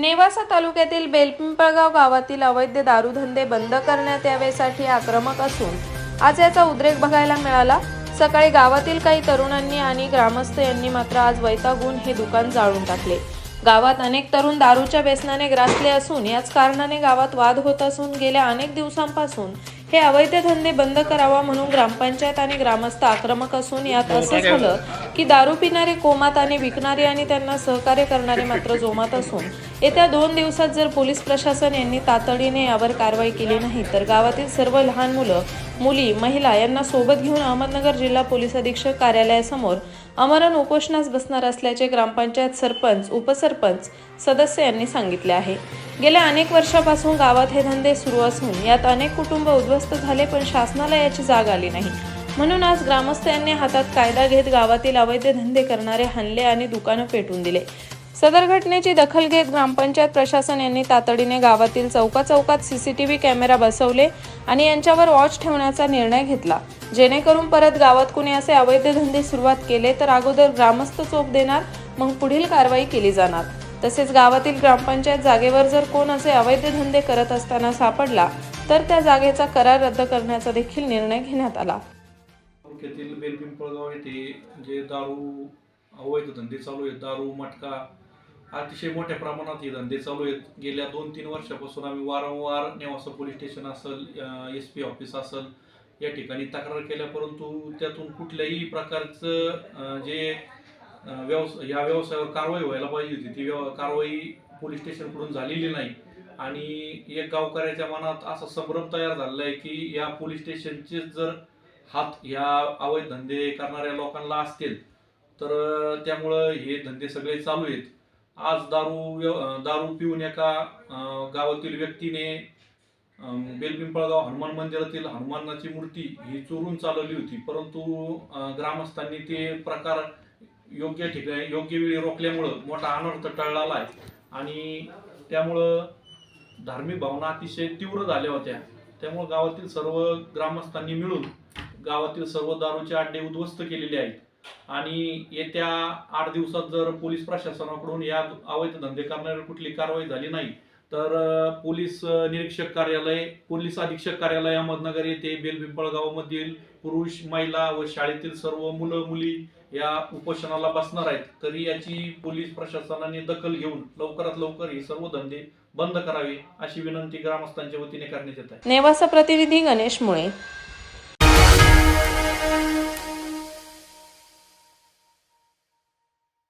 नेवासा तालुक्यातील बेलपिंपळगाव गावातील अवैध दारूधंदे बंद करण्यात यावेसाठी आक्रमक असून आज याचा उद्रेक बघायला मिळाला. सकाळी गावातील काही तरुणांनी आणि ग्रामस्थ यांनी मात्र आज वैतागून हे दुकान जाळून टाकले. गावात अनेक तरुण दारूच्या व्यसनाने ग्रासले असून याच कारणाने गावात वाद होत असून गेल्या अनेक दिवसांपासून हे अवैध धंदे बंद करावा म्हणून ग्रामपंचायत आणि ग्रामस्थ आक्रमक असून यात असं झालं. की दारू पिणारे कोमात आणि विकणारे आणि त्यांना सहकार्य करणारे मात्र जोमात असून येत्या दोन दिवसात जर पोलीस प्रशासन यांनी तातडीने यावर कारवाई केली नाही तर गावातील सर्व लहान मुलं मुली महिला यांना सोबत घेऊन अहमदनगर जिल्हा पोलीस अधीक्षक कार्यालयासमोर अमरण उपोषणास बसणार असल्याचे ग्रामपंचायत सरपंच उपसरपंच सदस्य यांनी सांगितले आहे. गेल्या अनेक वर्षापासून गावात हे धंदे सुरू असून यात अनेक कुटुंब उद्ध्वस्त झाले पण शासनाला याची जाग आली नाही. म्हणून आज ग्रामस्थांनी हातात कायदा घेत गावातील अवैध धंदे करणारे हल्ले आणि दुकानं पेटून दिले. सदर घटनेची दखल घेत ग्रामपंचायत प्रशासन यांनी तातडीने गावातील चौका चौकात सीसीटीव्ही कॅमेरा बसवले आणि यांच्यावर वॉच ठेवण्याचा निर्णय घेतला. जेणेकरून परत गावात कुणी असे अवैध धंदे सुरुवात केले तर अगोदर ग्रामस्थ चोप देणार मग पुढील कारवाई केली जाणार. तसेच गावातील ग्रामपंचायत जागेवर जर कोण असे अवैध धंदे करत असताना सापडला तर त्या जागेचा करार रद्द करण्याचा देखील निर्णय घेण्यात आला. तालुक्यातील बेलपिंपळगाव येथे जे दारू अवैध धंदे चालू आहेत दारू मटका अतिशय मोठ्या प्रमाणात हे धंदे चालू आहेत. गेल्या दोन तीन वर्षापासून आम्ही वारंवार नेवासा पोलीस स्टेशन असेल एस पी ऑफिस असेल या ठिकाणी तक्रार केल्या परंतु त्यातून कुठल्याही प्रकारचं जे व्यवसाय व्यवस या व्यवसायावर कारवाई व्हायला पाहिजे होती ती व्यव कारवाई पोलीस स्टेशनकडून झालेली नाही. आणि एक गावकऱ्याच्या मनात असा संभ्रम तयार झालेला आहे की या पोलीस स्टेशनचे जर हात ह्या अवैध धंदे करणाऱ्या लोकांना असतील तर त्यामुळं हे धंदे सगळे चालू आहेत. आज दारू दारू पिऊन एका गावातील व्यक्तीने बेलपिंपळगाव हनुमान मंदिरातील हनुमानाची मूर्ती ही चोरून चालवली होती. परंतु ग्रामस्थांनी ते प्रकार योग्य ठिकाणी योग्य वेळी रोखल्यामुळं मोठा अनर्थ टळलाला आहे. आणि त्यामुळं धार्मिक भावना अतिशय तीव्र झाल्या होत्या. त्यामुळं गावातील सर्व ग्रामस्थांनी मिळून गावातील सर्व दारूचे अड्डे उद्ध्वस्त केलेले आहेत. आणि येत्या आठ दिवसात जर पोलीस प्रशासनाकडून या अवैध धंदे करणारी कुठली कारवाई झाली नाही तर पोलीस निरीक्षक कार्यालय पोलीस अधीक्षक कार्यालय अहमदनगर येथे बेलपिंपळगावमधील पुरुष महिला व शाळेतील सर्व मुलं मुली या उपोषणाला बसणार आहेत. तरी याची पोलीस प्रशासनाने दखल घेऊन लवकरात लवकर हे सर्व धंदे बंद करावे अशी विनंती ग्रामस्थांच्या वतीने करण्यात येत आहे. नेवासा प्रतिनिधी गणेश मुळे.